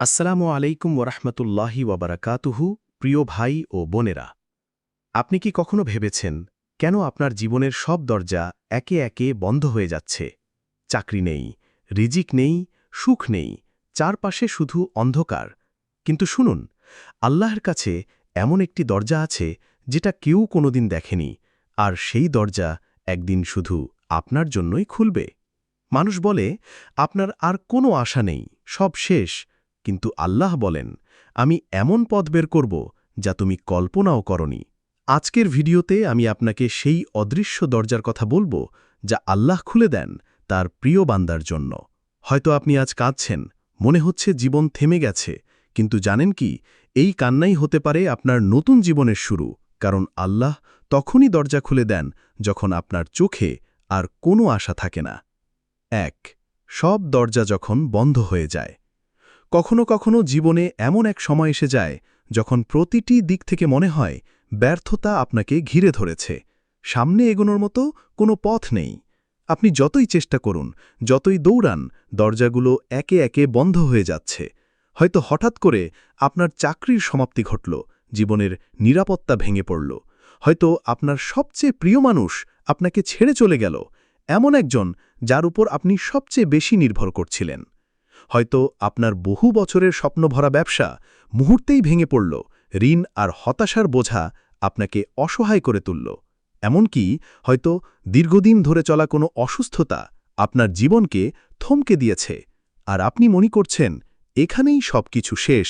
আসসালামু আলাইকুম ওরহমতুল্লাহি ওয়াবারাকাতুহু প্রিয় ভাই ও বোনেরা। আপনি কি কখনো ভেবেছেন, কেন আপনার জীবনের সব দরজা একে একে বন্ধ হয়ে যাচ্ছে? চাকরি নেই, রিজিক নেই, সুখ নেই, চারপাশে শুধু অন্ধকার। কিন্তু শুনুন, আল্লাহর কাছে এমন একটি দরজা আছে যেটা কেউ কোনোদিন দেখেনি, আর সেই দরজা একদিন শুধু আপনার জন্যই খুলবে। মানুষ বলে, আপনার আর কোনো আশা নেই, সব শেষ কিন্তু আল্লাহ বলেন, আমি এমন পথ বের করব যা তুমি কল্পনাও করনি। আজকের ভিডিওতে আমি আপনাকে সেই অদৃশ্য দরজার কথা বলব যা আল্লাহ খুলে দেন তার প্রিয় বান্দার জন্য। হয়তো আপনি আজ কাঁদছেন, মনে হচ্ছে জীবন থেমে গেছে, কিন্তু জানেন কি, এই কান্নাই হতে পারে আপনার নতুন জীবনের শুরু, কারণ আল্লাহ তখনই দরজা খুলে দেন যখন আপনার চোখে আর কোনো আশা থাকে না। এক, সব দরজা যখন বন্ধ হয়ে যায়। কখনো কখনো জীবনে এমন এক সময় এসে যায়, যখন প্রতিটি দিক থেকে মনে হয়, ব্যর্থতা আপনাকে ঘিরে ধরেছে। সামনে এগোনোর মতো কোনো পথ নেই। আপনি যতই চেষ্টা করুন, যতই দৌড়ান, দরজাগুলো একে একে বন্ধ হয়ে যাচ্ছে। হয়তো হঠাৎ করে আপনার চাকরির সমাপ্তি ঘটল, জীবনের নিরাপত্তা ভেঙে পড়ল। হয়তো আপনার সবচেয়ে প্রিয় মানুষ আপনাকে ছেড়ে চলে গেল। এমন একজন যার উপর আপনি সবচেয়ে বেশি নির্ভর করছিলেন। হয়তো আপনার বহু বছরের স্বপ্নভরা ব্যবসা মুহূর্তেই ভেঙে পড়ল, ঋণ আর হতাশার বোঝা আপনাকে অসহায় করে তুলল। এমনকি হয়তো দীর্ঘদিন ধরে চলা কোনো অসুস্থতা আপনার জীবনকে থমকে দিয়েছে। আর আপনি মনে করছেন, এখানেই সবকিছু শেষ।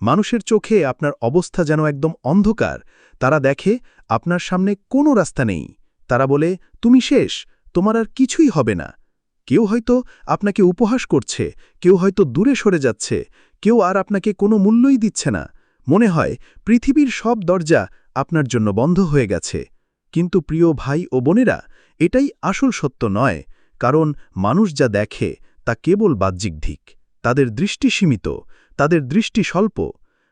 মানুষের চোখে আপনার অবস্থা যেন একদম অন্ধকার। তারা দেখে, আপনার সামনে কোনো রাস্তা নেই। তারা বলে, তুমি শেষ, তোমার আর কিছুই হবে না। কেউ হয়তো আপনাকে উপহাস করছে, কেউ হয়তো দূরে সরে যাচ্ছে, কেউ আর আপনাকে কোনো মূল্যই দিচ্ছে না। মনে হয়, পৃথিবীর সব দরজা আপনার জন্য বন্ধ হয়ে গেছে। কিন্তু প্রিয় ভাই ও বোনেরা, এটাই আসল সত্য নয়, কারণ মানুষ যা দেখে, তা কেবল বাহ্যিক ধিক তাদের দৃষ্টি সীমিত, তাদের দৃষ্টি স্বল্প।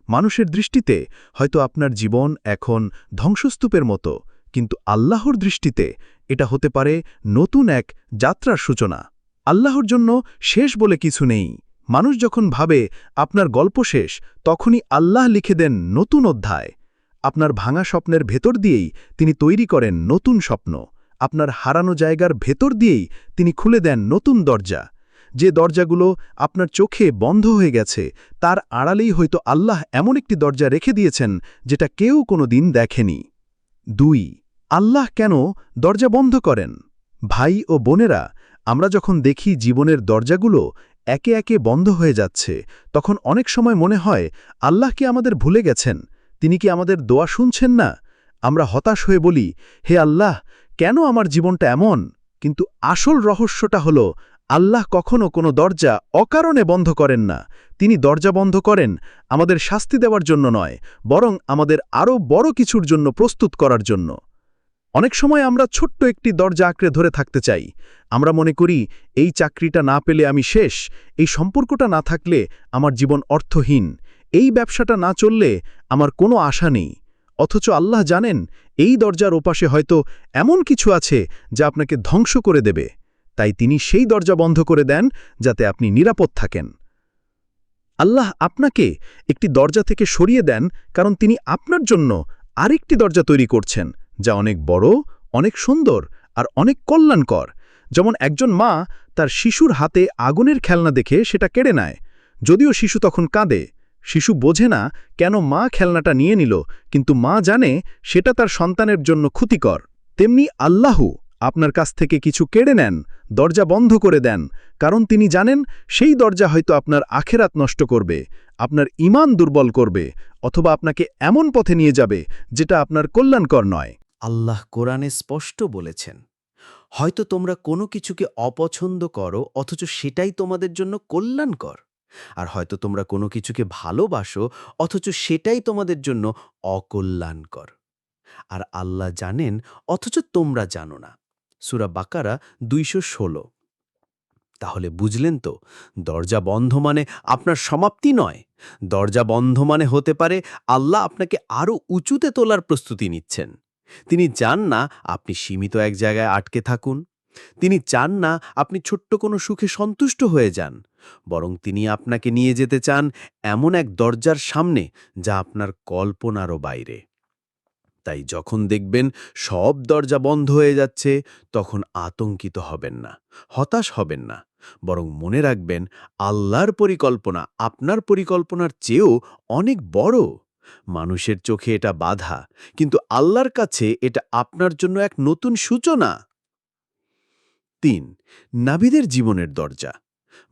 মানুষের দৃষ্টিতে হয়তো আপনার জীবন এখন ধ্বংসস্তূপের মতো, কিন্তু আল্লাহর দৃষ্টিতে এটা হতে পারে নতুন এক যাত্রার সূচনা। আল্লাহর জন্য শেষ বলে কিছু নেই। মানুষ যখন ভাবে আপনার গল্প শেষ, তখনই আল্লাহ লিখে দেন নতুন অধ্যায়। আপনার ভাঙা স্বপ্নের ভেতর দিয়েই তিনি তৈরি করেন নতুন স্বপ্ন। আপনার হারানো জায়গার ভেতর দিয়েই তিনি খুলে দেন নতুন দরজা। যে দরজাগুলো আপনার চোখে বন্ধ হয়ে গেছে, তার আড়ালেই হয়তো আল্লাহ এমন একটি দরজা রেখে দিয়েছেন যেটা কেউ কোনো দিন দেখেনি। দুই আল্লাহ কেন দরজা বন্ধ করেন? ভাই ও বোনেরা, আমরা যখন দেখি জীবনের দরজাগুলো একে একে বন্ধ হয়ে যাচ্ছে, তখন অনেক সময় মনে হয়, আল্লাহ কি আমাদের ভুলে গেছেন? তিনি কি আমাদের দোয়া শুনছেন না? আমরা হতাশ হয়ে বলি, হে আল্লাহ, কেন আমার জীবনটা এমন? কিন্তু আসল রহস্যটা হল, আল্লাহ কখনো কোনো দরজা অকারণে বন্ধ করেন না। তিনি দরজা বন্ধ করেন আমাদের শাস্তি দেওয়ার জন্য নয়, বরং আমাদের আরও বড় কিছুর জন্য প্রস্তুত করার জন্য। অনেক সময় আমরা ছোট্ট একটি দরজা আঁকড়ে ধরে থাকতে চাই। আমরা মনে করি, এই চাকরিটা না পেলে আমি শেষ, এই সম্পর্কটা না থাকলে আমার জীবন অর্থহীন, এই ব্যবসাটা না চললে আমার কোনো আশা নেই। অথচ আল্লাহ জানেন, এই দরজার ওপাশে হয়তো এমন কিছু আছে যা আপনাকে ধ্বংস করে দেবে। তাই তিনি সেই দরজা বন্ধ করে দেন যাতে আপনি নিরাপদ থাকেন। আল্লাহ আপনাকে একটি দরজা থেকে সরিয়ে দেন কারণ তিনি আপনার জন্য আরেকটি দরজা তৈরি করছেন। যা অনেক বড়, অনেক সুন্দর আর অনেক কল্যাণকর। যেমন একজন মা তার শিশুর হাতে আগুনের খেলনা দেখে সেটা কেড়ে নেয়। যদিও শিশু তখন কাঁদে, শিশু বোঝে না কেন মা খেলনাটা নিয়ে নিল, কিন্তু মা জানে সেটা তার সন্তানের জন্য ক্ষতিকর। তেমনি আল্লাহু আপনার কাছ থেকে কিছু কেড়ে নেন, দরজা বন্ধ করে দেন, কারণ তিনি জানেন সেই দরজা হয়তো আপনার আখেরাত নষ্ট করবে, আপনার ইমান দুর্বল করবে, অথবা আপনাকে এমন পথে নিয়ে যাবে যেটা আপনার কল্যাণকর নয়। আল্লাহ কোরআনে স্পষ্ট বলেছেন, হয়তো তোমরা কোনো কিছুকে অপছন্দ করো, অথচ সেটাই তোমাদের জন্য কল্যাণকর। আর হয়তো তোমরা কোনো কিছুকে ভালোবাসো, অথচ সেটাই তোমাদের জন্য অকল্যাণকর। আর আল্লাহ জানেন, অথচ তোমরা জানো না। সুরা বাকারা দুইশো ষোলো। তাহলে বুঝলেন তো, দরজা বন্ধ মানে আপনার সমাপ্তি নয়। দরজা বন্ধ মানে হতে পারে আল্লাহ আপনাকে আরও উঁচুতে তোলার প্রস্তুতি নিচ্ছেন। তিনি চান না আপনি সীমিত এক জায়গায় আটকে থাকুন। তিনি চান না আপনি ছোট্ট কোনো সুখে সন্তুষ্ট হয়ে যান। বরং তিনি আপনাকে নিয়ে যেতে চান এমন এক দরজার সামনে যা আপনার কল্পনারও বাইরে। তাই যখন দেখবেন সব দরজা বন্ধ হয়ে যাচ্ছে, তখন আতঙ্কিত হবেন না, হতাশ হবেন না। বরং মনে রাখবেন, আল্লাহর পরিকল্পনা আপনার পরিকল্পনার চেয়েও অনেক বড়। মানুষের চোখে এটা বাধা, কিন্তু আল্লাহর কাছে এটা আপনার জন্য এক নতুন সূচনা। তিন, নাবিদের জীবনের দরজা।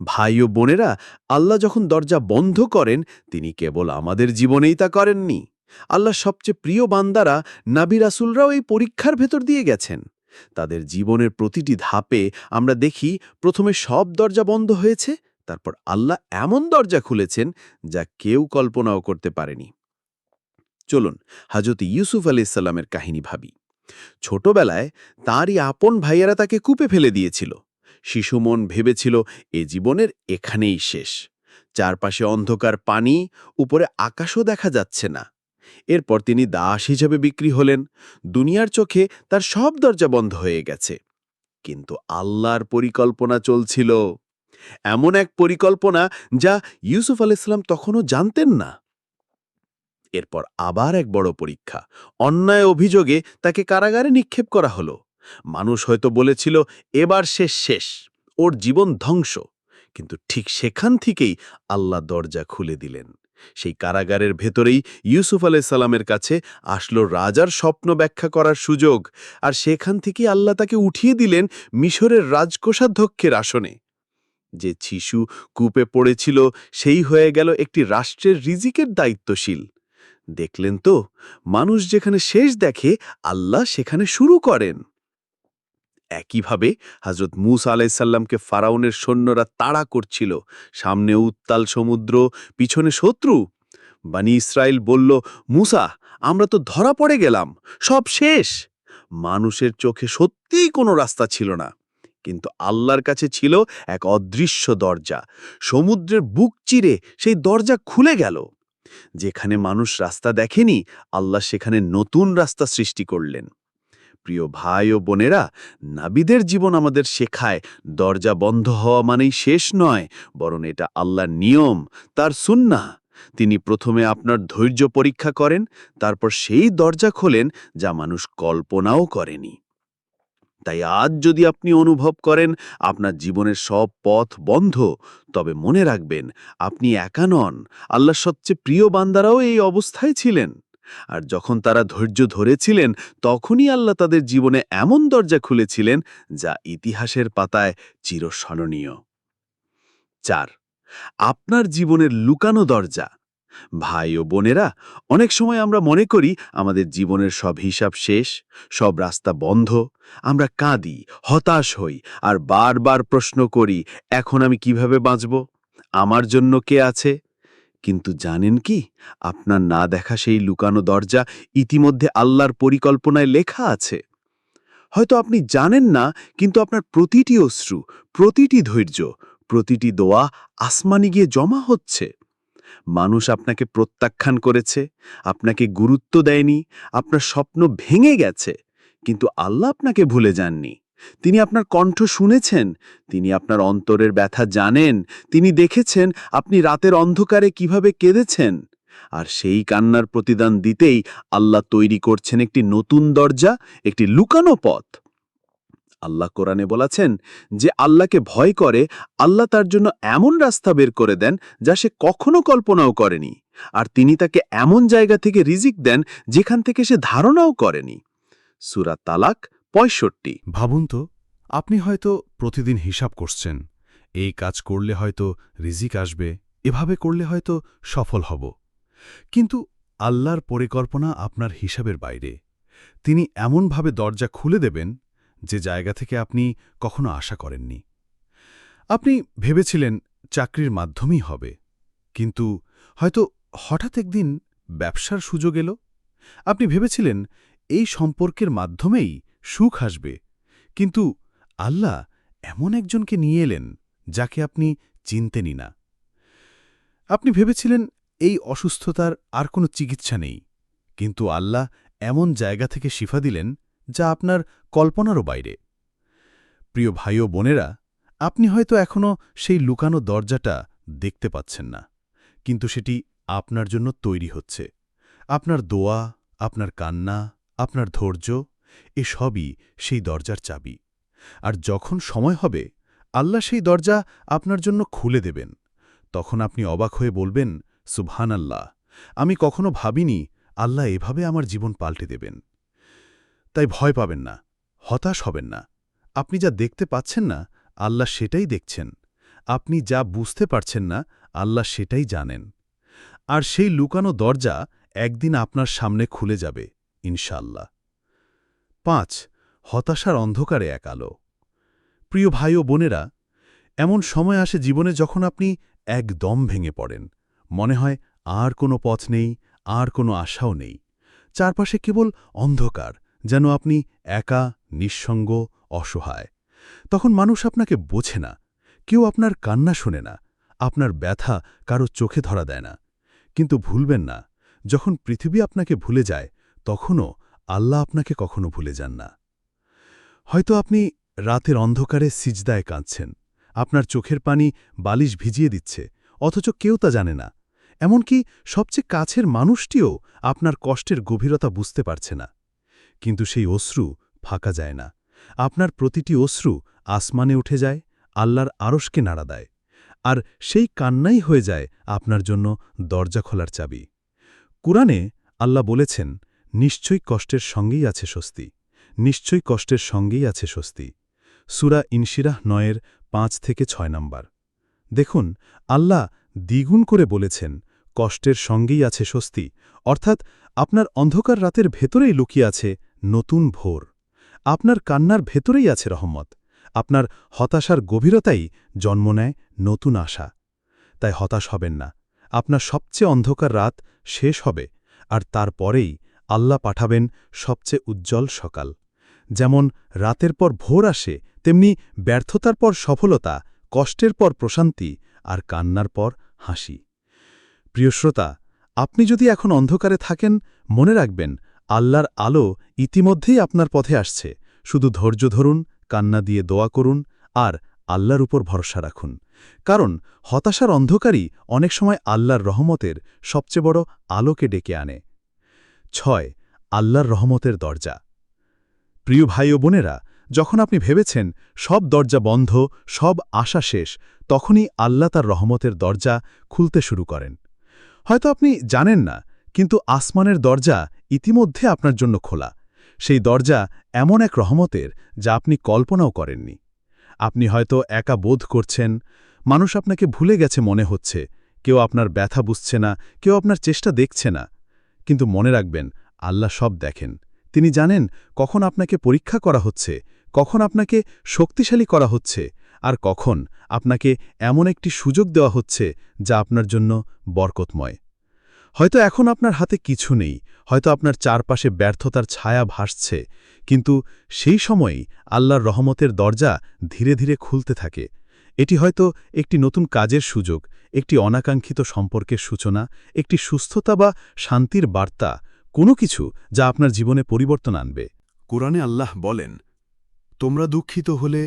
ভাই ও বোনেরা, আল্লাহ যখন দরজা বন্ধ করেন, তিনি কেবল আমাদের জীবনেই তা করেননি। আল্লাহ সবচেয়ে প্রিয় বান্দারা, নাবি রাসুলরাও এই পরীক্ষার ভেতর দিয়ে গেছেন। তাদের জীবনের প্রতিটি ধাপে আমরা দেখি, প্রথমে সব দরজা বন্ধ হয়েছে, তারপর আল্লাহ এমন দরজা খুলেছেন, যা কেউ কল্পনাও করতে পারেনি। চলুন হাজরত ইউসুফ আলাইসাল্লামের কাহিনী ভাবি। ছোটবেলায় তাঁরই আপন ভাইয়েরা তাকে কূপে ফেলে দিয়েছিল। শিশুমন ভেবেছিল এ জীবনের এখানেই শেষ। চারপাশে অন্ধকার পানি, উপরে আকাশও দেখা যাচ্ছে না। এরপর তিনি দাস হিসেবে বিক্রি হলেন। দুনিয়ার চোখে তার সব দরজা বন্ধ হয়ে গেছে। কিন্তু আল্লাহর পরিকল্পনা চলছিল। এমন এক পরিকল্পনা যা ইউসুফ আলাইসাল্লাম তখনও জানতেন না। এরপর আবার এক বড় পরীক্ষা। অন্যায় অভিযোগে তাকে কারাগারে নিক্ষেপ করা হলো। মানুষ হয়তো বলেছিল, এবার শেষ শেষ, ওর জীবন ধ্বংস। কিন্তু ঠিক সেখান থেকেই আল্লাহ দরজা খুলে দিলেন। সেই কারাগারের ভেতরেই ইউসুফ আলাইসাল্লামের কাছে আসলো রাজার স্বপ্ন ব্যাখ্যা করার সুযোগ, আর সেখান থেকেই আল্লাহ তাকে উঠিয়ে দিলেন মিশরের রাজকোষাধ্যক্ষের আসনে। যে শিশু কূপে পড়েছিল, সেই হয়ে গেল একটি রাষ্ট্রের রিজিকের দায়িত্বশীল। দেখলেন তো, মানুষ যেখানে শেষ দেখে, আল্লাহ সেখানে শুরু করেন। একইভাবে হজরত মুসা আলাইসাল্লামকে ফারাউনের সৈন্যরা তাড়া করছিল। সামনে উত্তাল সমুদ্র, পিছনে শত্রু। বানি ইসরায়েল বলল, মুসা, আমরা তো ধরা পড়ে গেলাম, সব শেষ। মানুষের চোখে সত্যিই কোনো রাস্তা ছিল না। কিন্তু আল্লাহর কাছে ছিল এক অদৃশ্য দরজা। সমুদ্রের বুক চিরে সেই দরজা খুলে গেল। যেখানে মানুষ রাস্তা দেখেনি, আল্লাহ সেখানে নতুন রাস্তা সৃষ্টি করলেন। প্রিয় ভাই ও বোনেরা, নাবিদের জীবন আমাদের শেখায়, দরজা বন্ধ হওয়া মানেই শেষ নয়, বরং এটা আল্লাহর নিয়ম, তার সুন্না তিনি প্রথমে আপনার ধৈর্য পরীক্ষা করেন, তারপর সেই দরজা খোলেন যা মানুষ কল্পনাও করেনি। তাই আজ যদি আপনি অনুভব করেন আপনার জীবনের সব পথ বন্ধ, তবে মনে রাখবেন আপনি একা নন। আল্লাহ সবচেয়ে প্রিয় বান্দারাও এই অবস্থায় ছিলেন। আর যখন তারা ধৈর্য ধরেছিলেন, তখনই আল্লাহ তাদের জীবনে এমন দরজা খুলেছিলেন, যা ইতিহাসের পাতায় চিরস্মরণীয়। চার, আপনার জীবনের লুকানো দরজা। ভাই ও বোনেরা, অনেক সময় আমরা মনে করি আমাদের জীবনের সব হিসাব শেষ, সব রাস্তা বন্ধ, আমরা কাঁদি, হতাশ হই, আর বারবার প্রশ্ন করি, এখন আমি কীভাবে বাঁচব? আমার জন্য কে আছে? কিন্তু জানেন কি, আপনার না দেখা সেই লুকানো দরজা ইতিমধ্যে আল্লাহর পরিকল্পনায় লেখা আছে। হয়তো আপনি জানেন না, কিন্তু আপনার প্রতিটি অশ্রু, প্রতিটি ধৈর্য, প্রতিটি দোয়া আসমানি গিয়ে জমা হচ্ছে। মানুষ আপনাকে প্রত্যাখ্যান করেছে, আপনাকে গুরুত্ব দেয়নি, আপনার স্বপ্ন ভেঙে গেছে, কিন্তু আল্লাহ আপনাকে ভুলে যাননি। তিনি আপনার কণ্ঠ শুনেছেন, তিনি আপনার অন্তরের ব্যথা জানেন, তিনি দেখেছেন আপনি রাতের অন্ধকারে কীভাবে কেঁদেছেন। আর সেই কান্নার প্রতিদান দিতেই আল্লাহ তৈরি করছেন একটি নতুন দরজা, একটি লুকানো পথ। আল্লাহ কোরআনে বলেছেন যে আল্লাহকে ভয় করে, আল্লাহ তার জন্য এমন রাস্তা বের করে দেন যা সে কখনো কল্পনাও করেনি। আর তিনি তাকে এমন জায়গা থেকে রিজিক দেন যেখান থেকে সে ধারণাও করেনি। সুরা তালাক পঁয়ষট্টি। ভাবুন তো, আপনি হয়তো প্রতিদিন হিসাব করছেন, এই কাজ করলে হয়তো রিজিক আসবে, এভাবে করলে হয়তো সফল হব। কিন্তু আল্লাহর পরিকল্পনা আপনার হিসাবের বাইরে। তিনি এমনভাবে দরজা খুলে দেবেন যে জায়গা থেকে আপনি কখনো আশা করেননি। আপনি ভেবেছিলেন চাকরির মাধ্যমেই হবে, কিন্তু হয়তো হঠাৎ একদিন ব্যবসার সুযোগ এলো। আপনি ভেবেছিলেন এই সম্পর্কের মাধ্যমেই সুখ আসবে, কিন্তু আল্লাহ এমন একজনকে নিয়ে এলেন যাকে আপনি চিনতেনই না। আপনি ভেবেছিলেন এই অসুস্থতার আর কোনো চিকিৎসা নেই, কিন্তু আল্লাহ এমন জায়গা থেকে শিফা দিলেন যা আপনার কল্পনারও বাইরে। প্রিয় ভাই ও বোনেরা, আপনি হয়তো এখনও সেই লুকানো দরজাটা দেখতে পাচ্ছেন না, কিন্তু সেটি আপনার জন্য তৈরি হচ্ছে। আপনার দোয়া, আপনার কান্না, আপনার ধৈর্য এসবই সেই দরজার চাবি। আর যখন সময় হবে, আল্লাহ সেই দরজা আপনার জন্য খুলে দেবেন। তখন আপনি অবাক হয়ে বলবেন সুবহান আল্লাহ আমি কখনো ভাবিনি আল্লাহ এভাবে আমার জীবন পাল্টে দেবেন। তাই ভয় পাবেন না, হতাশ হবেন না। আপনি যা দেখতে পাচ্ছেন না, আল্লাহ সেটাই দেখছেন। আপনি যা বুঝতে পারছেন না, আল্লাহ সেটাই জানেন। আর সেই লুকানো দরজা একদিন আপনার সামনে খুলে যাবে ইনশাল্লাহ পাঁচ, হতাশার অন্ধকারে এক আলো। প্রিয় ভাই ও বোনেরা, এমন সময় আসে জীবনে যখন আপনি একদম ভেঙে পড়েন। মনে হয় আর কোনো পথ নেই, আর কোনো আশাও নেই। চারপাশে কেবল অন্ধকার যেন আপনি একা, নিঃসঙ্গ, অসহায়। তখন মানুষ আপনাকে বোঝে না। কেউ আপনার কান্না শোনে না। আপনার ব্যথা কারও চোখে ধরা দেয় না। কিন্তু ভুলবেন না। যখন পৃথিবী আপনাকে ভুলে যায়, তখনও আল্লাহ আপনাকে কখনো ভুলে যান না। হয়তো আপনি রাতের অন্ধকারে সিজদায় কাঁদছেন। আপনার চোখের পানি বালিশ ভিজিয়ে দিচ্ছে, অথচ কেউ তা জানে না। এমনকি সবচেয়ে কাছের মানুষটিও আপনার কষ্টের গভীরতা বুঝতে পারছে না। কিন্তু সেই অশ্রু ফাঁকা যায় না। আপনার প্রতিটি অশ্রু আসমানে উঠে যায়, আল্লাহর আরশকে নাড়া দেয়, আর সেই কান্নাই হয়ে যায় আপনার জন্য দরজা খোলার চাবি। কুরআনে আল্লাহ বলেছেন, নিশ্চয়ই কষ্টের সঙ্গেই আছে স্বস্তি, নিশ্চয়ই কষ্টের সঙ্গেই আছে স্বস্তি। সুরা ইনশিরাহ নয়ের পাঁচ থেকে ছয় নম্বর। দেখুন, আল্লাহ দ্বিগুণ করে বলেছেন, কষ্টের সঙ্গেই আছে স্বস্তি, অর্থাৎ আপনার অন্ধকার রাতের ভেতরেই লুকিয়ে আছে নতুন ভোর। আপনার কান্নার ভেতরেই আছে রহমত। আপনার হতাশার গভীরতাই জন্ম নেয় নতুন আশা। তাই হতাশ হবেন না। আপনার সবচেয়ে অন্ধকার রাত শেষ হবে আর তারপরেই আল্লাহ পাঠাবেন সবচেয়ে উজ্জ্বল সকাল। যেমন রাতের পর ভোর আসে, তেমনি ব্যর্থতার পর সফলতা, কষ্টের পর প্রশান্তি আর কান্নার পর হাসি। প্রিয় শ্রোতা, আপনি যদি এখন অন্ধকারে থাকেন, মনে রাখবেন আল্লাহর আলো ইতিমধ্যেই আপনার পথে আসছে। শুধু ধৈর্য ধরুন, কান্না দিয়ে দোয়া করুন, আর আল্লাহর উপর ভরসা রাখুন। কারণ হতাশার অন্ধকারই অনেক সময় আল্লাহর রহমতের সবচেয়ে বড় আলোকে ডেকে আনে। ছয়, আল্লাহর রহমতের দরজা। প্রিয় ভাই ও বোনেরা, যখন আপনি ভেবেছেন সব দরজা বন্ধ, সব আশা শেষ, তখনই আল্লাহ তার রহমতের দরজা খুলতে শুরু করেন। হয়তো আপনি জানেন না, কিন্তু আসমানের দরজা ইতিমধ্যে আপনার জন্য খোলা। সেই দরজা এমন এক রহমতের যা আপনি কল্পনাও করেননি। আপনি হয়তো একা বোধ করছেন, মানুষ আপনাকে ভুলে গেছে মনে হচ্ছে, কেউ আপনার ব্যথা বুঝছে না, কেউ আপনার চেষ্টা দেখছে না। কিন্তু মনে রাখবেন, আল্লাহ সব দেখেন। তিনি জানেন কখন আপনাকে পরীক্ষা করা হচ্ছে, কখন আপনাকে শক্তিশালী করা হচ্ছে, আর কখন আপনাকে এমন একটি সুযোগ দেওয়া হচ্ছে যা আপনার জন্য বরকতময়। হয়তো এখন আপনার হাতে কিছু নেই, হয়তো আপনার চারপাশে ব্যর্থতার ছায়া ভাসছে, কিন্তু সেই সময়ই আল্লাহর রহমতের দরজা ধীরে ধীরে খুলতে থাকে। এটি হয়তো একটি নতুন কাজের সুযোগ, একটি অনাকাঙ্ক্ষিত সম্পর্কের সূচনা, একটি সুস্থতা বা শান্তির বার্তা, কোনো কিছু যা আপনার জীবনে পরিবর্তন আনবে। কোরআনে আল্লাহ বলেন, তোমরা দুঃখিত হলে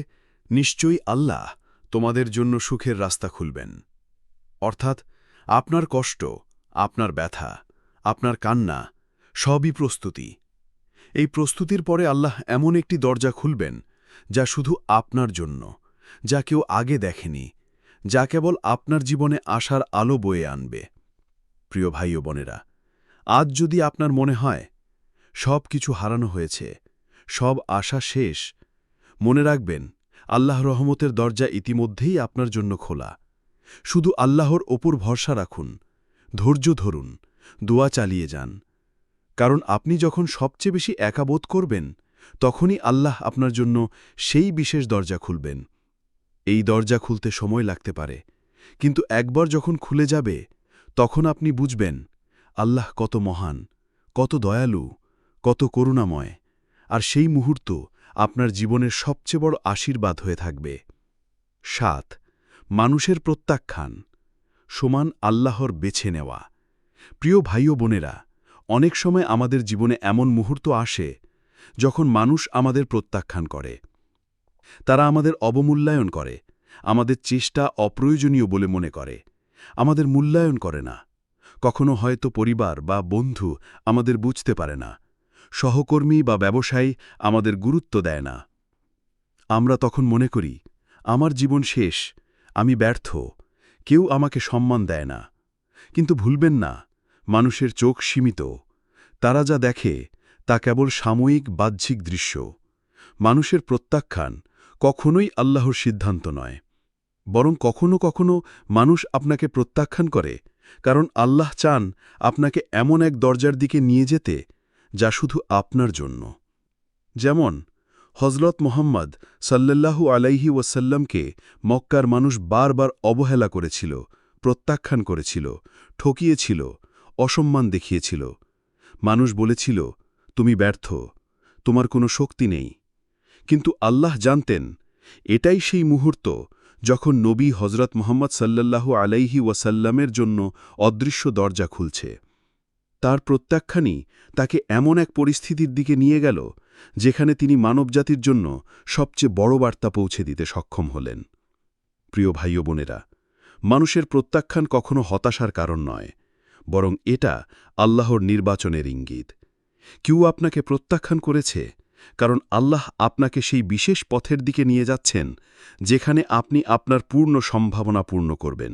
নিশ্চয়ই আল্লাহ তোমাদের জন্য সুখের রাস্তা খুলবেন। অর্থাৎ আপনার কষ্ট আপনার ব্যথা, আপনার কান্না, সবই প্রস্তুতি। এই প্রস্তুতির পরে আল্লাহ এমন একটি দরজা খুলবেন, যা শুধু আপনার জন্য, যা কেউ আগে দেখেনি, যা কেবল আপনার জীবনে আশার আলো বয়ে আনবে। প্রিয় ভাই ও বোনেরা, আজ যদি আপনার মনে হয় সব কিছু হারানো হয়েছে, সব আশা শেষ, মনে রাখবেন, আল্লাহ রহমতের দরজা ইতিমধ্যেই আপনার জন্য খোলা। শুধু আল্লাহর ওপর ভরসা রাখুন ধৈর্য ধরুন, দোয়া চালিয়ে যান। কারণ আপনি যখন সবচেয়ে বেশি একাবোধ করবেন, তখনই আল্লাহ আপনার জন্য সেই বিশেষ দরজা খুলবেন। এই দরজা খুলতে সময় লাগতে পারে, কিন্তু একবার যখন খুলে যাবে, তখন আপনি বুঝবেন, আল্লাহ কত মহান, কত দয়ালু, কত করুণাময়, আর সেই মুহূর্ত আপনার জীবনের সবচেয়ে বড় আশীর্বাদ হয়ে থাকবে। সাত, মানুষের প্রত্যাখ্যান। সমান আল্লাহর বেছে নেওয়া। প্রিয় ভাই ও বোনেরা, অনেক সময় আমাদের জীবনে এমন মুহূর্ত আসে যখন মানুষ আমাদের প্রত্যাখ্যান করে। তারা আমাদের অবমূল্যায়ন করে, আমাদের চেষ্টা অপ্রয়োজনীয় বলে মনে করে, আমাদের মূল্যায়ন করে না। কখনো হয়তো পরিবার বা বন্ধু আমাদের বুঝতে পারে না, সহকর্মী বা ব্যবসায়ী আমাদের গুরুত্ব দেয় না। আমরা তখন মনে করি, আমার জীবন শেষ, আমি ব্যর্থ। কেউ আমাকে সম্মান দেয় না। কিন্তু ভুলবেন না, মানুষের চোখ সীমিত। তারা যা দেখে, তা কেবল সাময়িক বাহ্যিক দৃশ্য। মানুষের প্রত্যাখ্যান কখনোই আল্লাহর সিদ্ধান্ত নয়। বরং কখনো কখনো মানুষ আপনাকে প্রত্যাখ্যান করে, কারণ আল্লাহ চান আপনাকে এমন এক দরজার দিকে নিয়ে যেতে, যা শুধু আপনার জন্য। যেমন হজরত মোহাম্মদ সাল্লাল্লাহু আলাইহি ওয়াসাল্লামকে মক্কার মানুষ বারবার অবহেলা করেছিল, প্রত্যাখ্যান করেছিল, ঠকিয়েছিল, অসম্মান দেখিয়েছিল। মানুষ বলেছিল, তুমি ব্যর্থ, তোমার কোনো শক্তি নেই। কিন্তু আল্লাহ জানতেন, এটাই সেই মুহূর্ত যখন নবী হজরত মোহাম্মদ সাল্লাল্লাহু আলাইহি ওয়াসাল্লামের জন্য অদৃশ্য দরজা খুলছে। তার প্রত্যাখ্যানই তাকে এমন এক পরিস্থিতির দিকে নিয়ে গেল যেখানে তিনি মানবজাতির জন্য সবচেয়ে বড় বার্তা পৌঁছে দিতে সক্ষম হলেন। প্রিয় ভাই ও বোনেরা, মানুষের প্রত্যাখ্যান কখনো হতাশার কারণ নয়, বরং এটা আল্লাহর নির্বাচনের ইঙ্গিত। কেউ আপনাকে প্রত্যাখ্যান করেছে কারণ আল্লাহ আপনাকে সেই বিশেষ পথের দিকে নিয়ে যাচ্ছেন যেখানে আপনি আপনার পূর্ণ সম্ভাবনা পূর্ণ করবেন।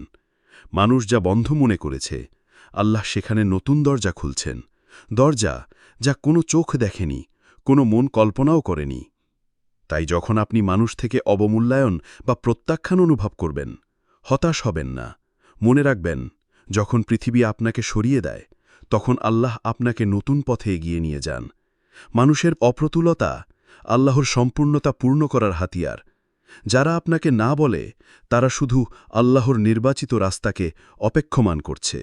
মানুষ যা বন্ধ মনে করেছে, আল্লাহ সেখানে নতুন দরজা খুলছেন, দরজা যা কোনো চোখ দেখেনি কোনো মন কল্পনাও করেনি। তাই যখন আপনি মানুষ থেকে অবমূল্যায়ন বা প্রত্যাখ্যান অনুভব করবেন, হতাশ হবেন না। মনে রাখবেন, যখন পৃথিবী আপনাকে সরিয়ে দেয়, তখন আল্লাহ আপনাকে নতুন পথে এগিয়ে নিয়ে যান। মানুষের অপ্রতুলতা আল্লাহর সম্পূর্ণতা পূর্ণ করার হাতিয়ার। যারা আপনাকে না বলে, তারা শুধু আল্লাহর নির্বাচিত রাস্তাকে অপেক্ষমান করছে।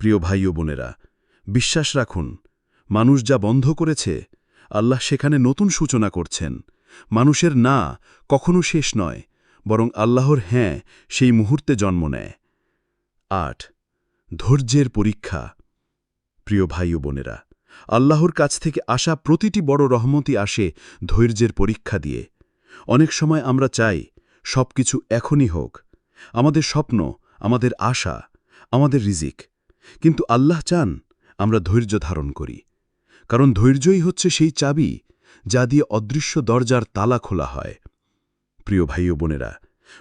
প্রিয় ভাই ও বোনেরা, বিশ্বাস রাখুন, মানুষ যা বন্ধ করেছে আল্লাহ সেখানে নতুন সূচনা করছেন। মানুষের না কখনো শেষ নয়, বরং আল্লাহর হ্যাঁ সেই মুহূর্তে জন্ম নেয়। আট, ধৈর্যের পরীক্ষা। প্রিয় ভাই ও বোনেরা, আল্লাহর কাছ থেকে আসা প্রতিটি বড় রহমতি আসে ধৈর্যের পরীক্ষা দিয়ে। অনেক সময় আমরা চাই সব কিছু এখনই হোক। আমাদের স্বপ্ন, আমাদের আশা, আমাদের রিজিক। কিন্তু আল্লাহ চান আমরা ধৈর্য ধারণ করি। কারণ ধৈর্যই হচ্ছে সেই চাবি যা দিয়ে অদৃশ্য দরজার তালা খোলা হয়। প্রিয় ভাই ও বোনেরা,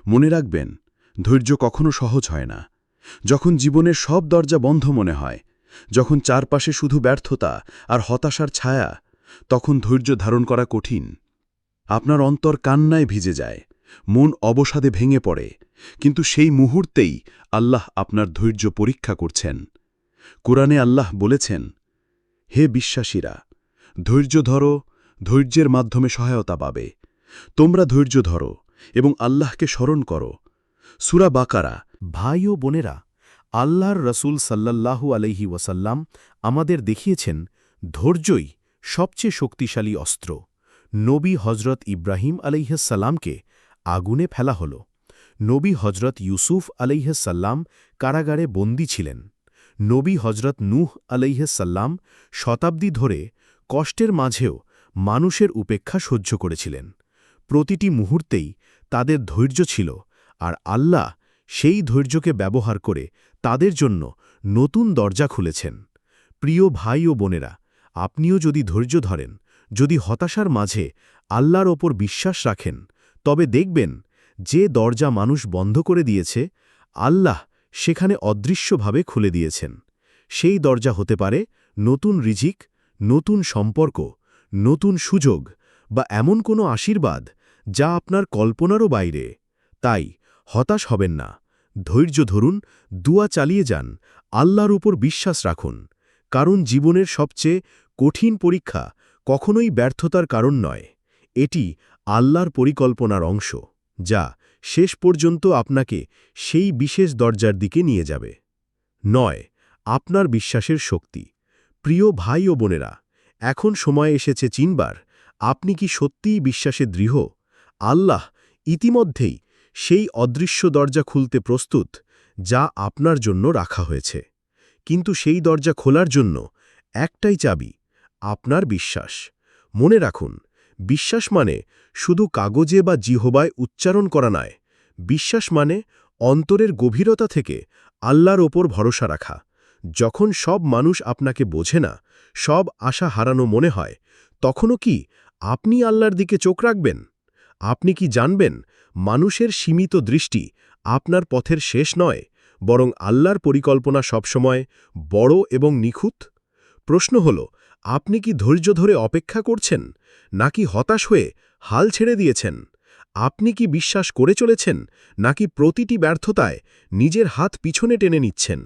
মনে রাখবেন, ধৈর্য কখনো সহজ হয় না। যখন জীবনের সব দরজা বন্ধ মনে হয়, যখন চারপাশে শুধু ব্যর্থতা আর হতাশার ছায়া, তখন ধৈর্য ধারণ করা কঠিন। আপনার অন্তর কান্নায় ভিজে যায়, মন অবসাদে ভেঙে পড়ে, কিন্তু সেই মুহূর্তেই আল্লাহ আপনার ধৈর্য পরীক্ষা করছেন। কোরআনে আল্লাহ বলেছেন হে বিশ্বাসীরা, ধৈর্য ধরো, ধৈর্যের মাধ্যমে সহায়তা পাবে। তোমরা ধৈর্য ধরো এবং আল্লাহকে স্মরণ করো। সুরা বাকারা। ভাই ও বোনেরা, আল্লাহর রসুল সাল্লাল্লাহু আলাইহি ওয়াসাল্লাম আমাদের দেখিয়েছেন, ধৈর্যই সবচেয়ে শক্তিশালী অস্ত্র। নবী হজরত ইব্রাহিম আলাইহসাল্লামকে আগুনে ফেলা হল। নবী হজরত ইউসুফ আলাইহসাল্লাম কারাগারে বন্দী ছিলেন। নবী হজরত নূহ আলাইহসাল্লাম শতাব্দী ধরে কষ্টের মাঝেও মানুষের উপেক্ষা সহ্য করেছিলেন। প্রতিটি মুহূর্তেই তাদের ধৈর্য ছিল আর আল্লাহ সেই ধৈর্যকে ব্যবহার করে তাদের জন্য নতুন দরজা খুলেছেন। প্রিয় ভাই ও বোনেরা, আপনিও যদি ধৈর্য ধরেন, যদি হতাশার মাঝে আল্লাহর ওপর বিশ্বাস রাখেন, তবে দেখবেন যে দরজা মানুষ বন্ধ করে দিয়েছে, আল্লাহ সেখানে অদৃশ্যভাবে খুলে দিয়েছেন। সেই দরজা হতে পারে নতুন রিজিক, নতুন সম্পর্ক, নতুন সুযোগ বা এমন কোনো আশীর্বাদ যা আপনার কল্পনারও বাইরে। তাই হতাশ হবেন না। ধৈর্য ধরুন, দুয়া চালিয়ে যান, আল্লাহর উপর বিশ্বাস রাখুন। কারণ জীবনের সবচেয়ে কঠিন পরীক্ষা কখনোই ব্যর্থতার কারণ নয়। এটি আল্লাহর পরিকল্পনার অংশ, যা শেষ পর্যন্ত আপনাকে সেই বিশেষ দরজার দিকে নিয়ে যাবে। নয়, আপনার বিশ্বাসের শক্তি। প্রিয় ভাই ও বোনেরা, এখন সময় এসেছে চিনবার। আপনি কি সত্যিই বিশ্বাসে দৃঢ়? আল্লাহ ইতিমধ্যেই সেই অদৃশ্য দরজা খুলতে প্রস্তুত, যা আপনার জন্য রাখা হয়েছে। কিন্তু সেই দরজা খোলার জন্য একটাই চাবি, আপনার বিশ্বাস। মনে রাখুন বিশ্বাস মানে শুধু কাগজে বা জিহবায় উচ্চারণ করা নয়। বিশ্বাস মানে অন্তরের গভীরতা থেকে আল্লাহর ওপর ভরসা রাখা। যখন সব মানুষ আপনাকে বোঝে না, সব আশা হারানো মনে হয়, তখনও কি আপনি আল্লাহর দিকে চোখ রাখবেন? আপনি কি জানবেন মানুষের সীমিত দৃষ্টি আপনার পথের শেষ নয়, বরং আল্লাহর পরিকল্পনা সবসময় বড় এবং নিখুঁত? প্রশ্ন হল আপনি কি ধৈর্য ধরে অপেক্ষা করছেন, নাকি হতাশ হয়ে হাল ছেড়ে দিয়েছেন? আপনি কি বিশ্বাস করে চলেছেন, নাকি প্রতিটি ব্যর্থতায় নিজের হাত পিছনে টেনে নিচ্ছেন?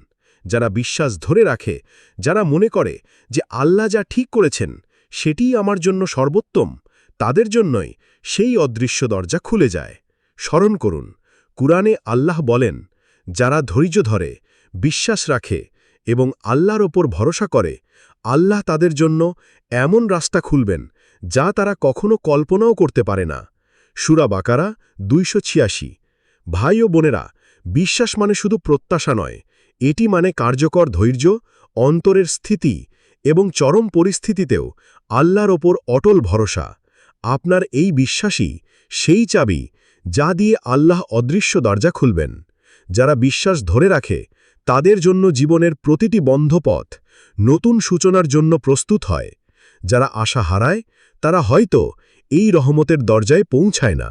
যারা বিশ্বাস ধরে রাখে, যারা মনে করে যে আল্লাহ যা ঠিক করেছেন, সেটিই আমার জন্য সর্বোত্তম, তাদের জন্যই সেই অদৃশ্য দরজা খুলে যায়। স্মরণ করুন, কুরআনে আল্লাহ বলেন, যারা ধৈর্য ধরে, বিশ্বাস রাখে এবং আল্লাহর ওপর ভরসা করে আল্লাহ তাদের জন্য এমন রাস্তা খুলবেন, যা তারা কখনো কল্পনাও করতে পারে না। সুরা বাকারা দুইশো ছিয়াশি। ভাই ও বোনেরা, বিশ্বাস মানে শুধু প্রত্যাশা নয়, এটি মানে কার্যকর ধৈর্য, অন্তরের স্থিতি এবং চরম পরিস্থিতিতেও আল্লাহর ওপর অটল ভরসা। আপনার এই বিশ্বাসই সেই চাবি, যা দিয়ে আল্লাহ অদৃশ্য দরজা খুলবেন। যারা বিশ্বাস ধরে রাখে তাদের জন্য জীবনের প্রতিটি বন্ধ পথ নতুন সূচনার জন্য প্রস্তুত হয়। যারা আশা হারায়, তারা হয়তো এই রহমতের দরজায় পৌঁছায় না।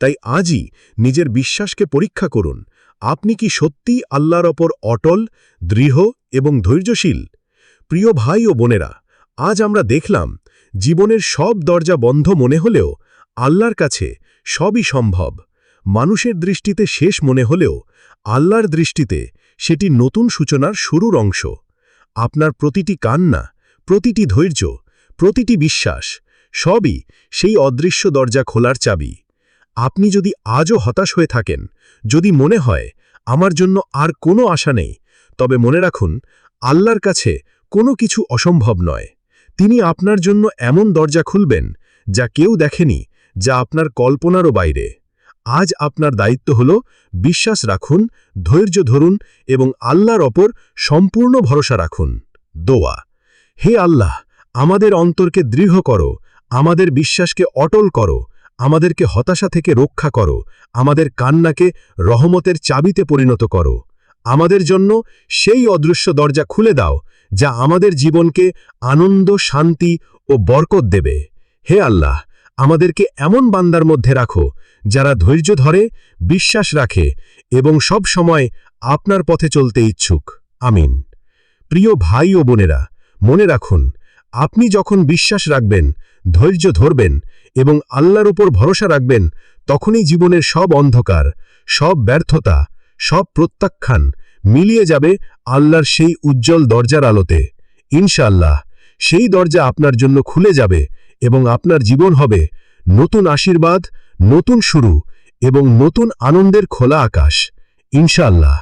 তাই আজই নিজের বিশ্বাসকে পরীক্ষা করুন, আপনি কি সত্যি আল্লাহর ওপর অটল, দৃঢ় এবং ধৈর্যশীল? প্রিয় ভাই ও বোনেরা, আজ আমরা দেখলাম জীবনের সব দরজা বন্ধ মনে হলেও আল্লাহর কাছে সবই সম্ভব। মানুষের দৃষ্টিতে শেষ মনে হলেও আল্লাহর দৃষ্টিতে সেটি নতুন সূচনার শুরুর অংশ। আপনার প্রতিটি কান্না, প্রতিটি ধৈর্য, প্রতিটি বিশ্বাস, সবই সেই অদৃশ্য দরজা খোলার চাবি। আপনি যদি আজও হতাশ হয়ে থাকেন, যদি মনে হয়, আমার জন্য আর কোনো আশা নেই, তবে মনে রাখুন, আল্লাহর কাছে কোনো কিছু অসম্ভব নয়। তিনি আপনার জন্য এমন দরজা খুলবেন যা কেউ দেখেনি, যা আপনার কল্পনারও বাইরে। আজ আপনার দায়িত্ব হল বিশ্বাস রাখুন, ধৈর্য ধরুন এবং আল্লাহর ওপর সম্পূর্ণ ভরসা রাখুন। দোয়া। হে আল্লাহ, আমাদের অন্তরকে দৃঢ় করো, আমাদের বিশ্বাসকে অটল করো, আমাদেরকে হতাশা থেকে রক্ষা করো, আমাদের কান্নাকে রহমতের চাবিতে পরিণত করো। আমাদের জন্য সেই অদৃশ্য দরজা খুলে দাও, যা আমাদের জীবনকে আনন্দ, শান্তি ও বরকত দেবে। হে আল্লাহ, আমাদেরকে এমন বান্দার মধ্যে রাখো যারা ধৈর্য ধরে, বিশ্বাস রাখে এবং সব সময় আপনার পথে চলতে ইচ্ছুক। আমিন। প্রিয় ভাই ও বোনেরা, মনে রাখুন, আপনি যখন বিশ্বাস রাখবেন, ধৈর্য ধরবেন এবং আল্লাহর উপর ভরসা রাখবেন, তখনই জীবনের সব অন্ধকার, সব ব্যর্থতা, সব প্রত্যাখ্যান মিলিয়ে যাবে আল্লাহর সেই উজ্জ্বল দরজার আলোতে। ইনশাআল্লাহ, সেই দরজা আপনার জন্য খুলে যাবে এবং আপনার জীবন হবে নতুন আশীর্বাদ নতুন শুরু এবং নতুন আনন্দের খোলা আকাশ। ইনশাআল্লাহ।